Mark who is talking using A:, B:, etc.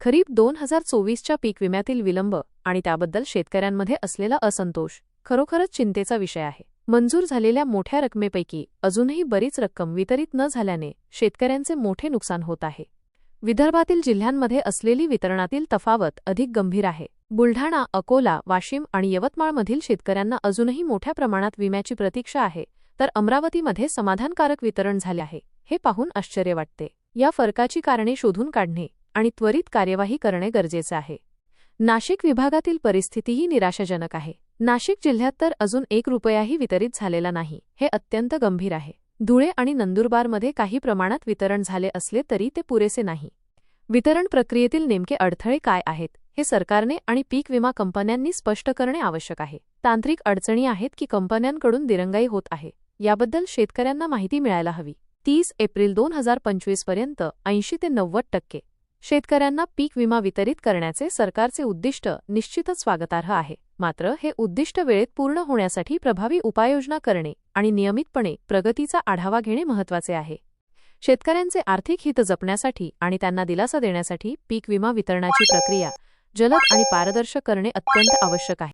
A: खरीप दोन हजार चोवीसच्या पीक विम्यातील विलंब आणि त्याबद्दल शेतकऱ्यांमध्ये असलेला असंतोष खरोखरच चिंतेचा विषय आहे. मंजूर झालेल्या मोठ्या रकमेपैकी अजूनही बरीच रक्कम वितरित न झाल्याने शेतकऱ्यांचे मोठे नुकसान होत आहे. विदर्भातील जिल्ह्यांमध्ये असलेली वितरणातील तफावत अधिक गंभीर आहे. बुलढाणा अकोला वाशिम आणि यवतमाळमधील शेतकऱ्यांना अजूनही मोठ्या प्रमाणात विम्याची प्रतीक्षा आहे तर अमरावतीमध्ये समाधानकारक वितरण झाले आहे हे पाहून आश्चर्य वाटते. या फरकाची कारणे शोधून काढणे आणि त्वरित कार्यवाही करणे गरजेचे आहे. नाशिक विभागातील परिस्थितीही निराशाजनक आहे. नाशिक जिल्ह्यात तर अजून एक रुपयाही वितरित झालेला नाही. हे अत्यंत गंभीर आहे. धुळे आणि नंदुरबारमध्ये काही प्रमाणात वितरण झाले असले तरी ते पुरेसे नाही. वितरण प्रक्रियेतील नेमके अडथळे काय आहेत हे सरकारने आणि पीक विमा कंपन्यांनी स्पष्ट करणे आवश्यक आहे. तांत्रिक अडचणी आहेत की कंपन्यांकडून दिरंगाई होत आहे याबद्दल शेतकऱ्यांना माहिती मिळायला हवी. तीस एप्रिल दोन हजार पंचवीसपर्यंत ऐंशी ते नव्वद टक्के शेतकऱ्यांना पीक विमा वितरित करण्याचे सरकारचे उद्दिष्ट निश्चितच स्वागतार्ह आहे. मात्र हे उद्दिष्ट वेळेत पूर्ण होण्यासाठी प्रभावी उपाययोजना करणे आणि नियमितपणे प्रगतीचा आढावा घेणे महत्त्वाचे आहे. शेतकऱ्यांचे आर्थिक हित जपण्यासाठी आणि त्यांना दिलासा देण्यासाठी पीक विमा वितरणाची प्रक्रिया जलद आणि पारदर्शक करणे अत्यंत आवश्यक आहे.